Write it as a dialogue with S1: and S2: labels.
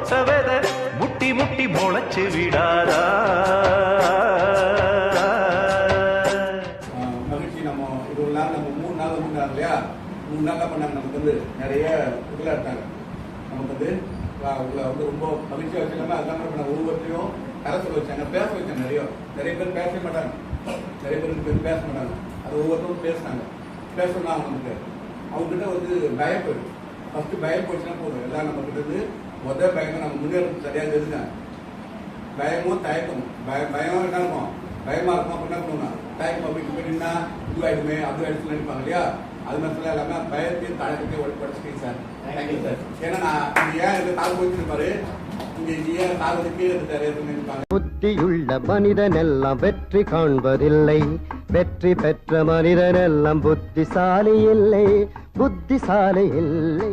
S1: போட்ட விதை முட்டி முட்டி முளைச்சு விடாதா?
S2: மகிழ்ச்சி. நம்ம இது ஒரு நாள் நம்ம மூணு நாள் முன்னாங்க இல்லையா? மூணு நாள் பண்ணாங்க நமக்கு வந்து நிறைய இதில் எடுத்தாங்க நமக்கு வந்து ஆஹ் வந்து ரொம்ப மகிழ்ச்சியாக வச்சுக்காம அதெல்லாம் பண்ண ஒவ்வொருத்தையும் கரை சொல்ல வச்சாங்க பேச வச்சாங்க நிறைய. நிறைய பேர் பேசவே மாட்டாங்க. நிறைய பேருக்கு பேர் பேச மாட்டாங்க. அது ஒவ்வொருத்தரும் பேசினாங்க. பேசணும் நமக்கு. அவங்ககிட்ட வந்து பயம் போயிடும் ஃபர்ஸ்ட் பயம் போச்சுன்னா போதும். எல்லாம் நம்ம கிட்ட இருந்து முதல் பயம் நம்ம முன்னேறது சரியாக தெரிஞ்சுங்க பயமும் தயக்கமும் பய பயம் என்ன இருக்கும் பயமா இருக்கும் அப்ப என்ன பண்ணுவோம் தயக்கம் அப்படி பண்ணினா இதுவாயிடுமே அது ஆயிடுச்சு நினைப்பாங்க இல்லையா அது மாதிரி சொல்ல எல்லாமே பயத்தையும் தயக்கத்தையும் படிச்சுட்டீங்க சார் தேங்க்யூ சார் ஏன்னா நான் ஏன் இது தாழ்வு வச்சிருப்பாரு
S3: புத்தியுள்ள மனிதனெல்லாம் வெற்றி காண்பதில்லை. வெற்றி பெற்ற மனிதனெல்லாம் புத்திசாலி இல்லை. புத்திசாலி இல்லை.